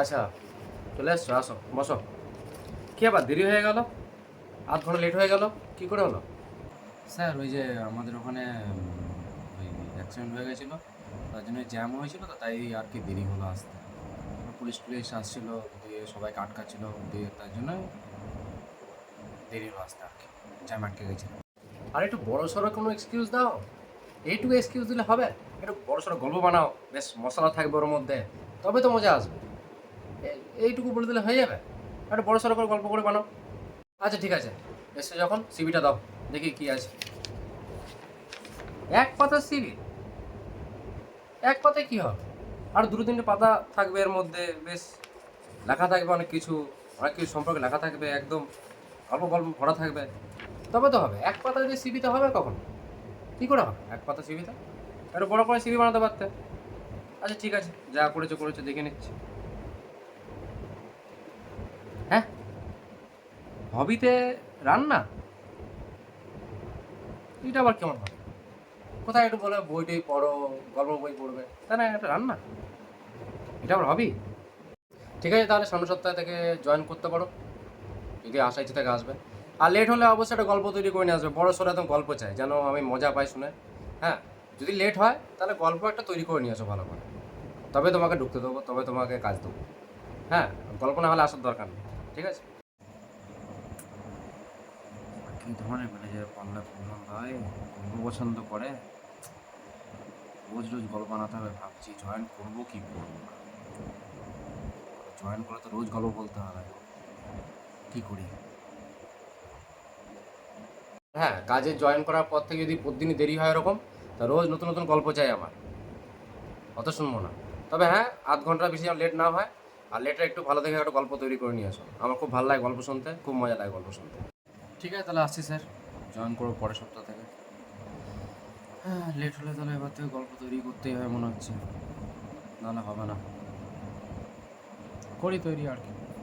আচ্ছা চলে এসছো আসো বসো। কি আবার দেরি হয়ে গেল? আধ ঘণ্টা লেট হয়ে গেল? কি করে হলো? স্যার ওই যে আমাদের ওখানে ওই অ্যাক্সিডেন্ট হয়ে গেছিল তার জন্য জ্যাম হয়েছিল তো তাই আর কি দেরি হলো আসতে। পুলিশ টুলিশ আসছিল দিয়ে সবাইকে আটকাচ্ছিল দিয়ে তার জন্য দেরি হলো আসতে আর কি জ্যাম আটকে গেছিল। আর একটু বড় সড়ো কোনো এক্সকিউজ দাও? এইটুকু এক্সকিউজ দিলে হবে। একটু বড় সড়ো গল্প বানাও। বেশ মশলা থাকবে ওর মধ্যে। তবে তো মজা আসবে। এইটুকু বলে দিলে হয়ে যাবে? একটা বড় সড়ো করে গল্প করে বানাও। আচ্ছা ঠিক আছে। এসে যখন সিবিটা দাও, দেখি কি আছে। এক পাতা সিবি এক পাতায় কি হবে? আর দুটো তিনটে পাতা থাকবে এর মধ্যে, বেশ। লেখা থাকবে অনেক কিছু অনেক কিছু সম্পর্কে লেখা থাকবে, একদম অল্প গল্প ভরা থাকবে। তবে তো হবে। এক পাতা যদি সিবিতে হবে কখন? কী করে হবে? এক পাতা সিবিতে একটু বড় করে সিবি বানাতে পারতে। আচ্ছা ঠিক আছে। যা করেছ করেছ, দেখে নিচ্ছি। হবিতে রান্না? এটা আবার কেমন হবে কোথায় একটু বলে বই টই পড়ো, গল্প বই পড়বে। তাই না একটা রান্না? এটা আবার হবি ঠিক আছে, তাহলে সামনের সপ্তাহ থেকে জয়েন করতে পারো। যদি আশা ইচ্ছে থেকে আসবে। আর লেট হলে অবশ্যই একটা গল্প তৈরি করে নিয়ে আসবে। বড় সড়ো একদম গল্প চাই, যেন আমি মজা পাই শুনে। হ্যাঁ যদি লেট হয়, তাহলে গল্প একটা তৈরি করে নিয়ে আসো ভালো করে। তবে তোমাকে ঢুকতে দেবো, তবে তোমাকে কাজ দেবো। হ্যাঁ গল্প না হলে আসার দরকার নেই। ঠিক আছে? কী ধরনের ম্যানেজার পাল্লা বললাম ভাই? গল্প পছন্দ করে? রোজ রোজ গল্প বানাতে হবে ভাবছি। জয়েন করব কি করব জয়েন করে তো রোজ গল্প বলতে হবে কি করি? হ্যাঁ কাজে জয়েন করার পর থেকে যদি প্রতিদিনই দেরি হয় এরকম তা রোজ নতুন নতুন গল্প চাই আমার। অত শুনব না। তবে হ্যাঁ আধ ঘণ্টা বেশি যেন লেট না হয়, আর লেটে একটু ভালো দেখে একটা গল্প তৈরি করে নিয়ে আসো। আমার খুব ভালো লাগে গল্প শুনতে, খুব মজা লাগে গল্প শুনতে। ঠিক আছে তাহলে আসছি স্যার। জয়েন করব পরের সপ্তাহ থেকে। হ্যাঁ লেট হলে তাহলে এবার থেকে গল্প তৈরি করতেই হয় মনে হচ্ছে। না না হবে না। করি তৈরি আর কি।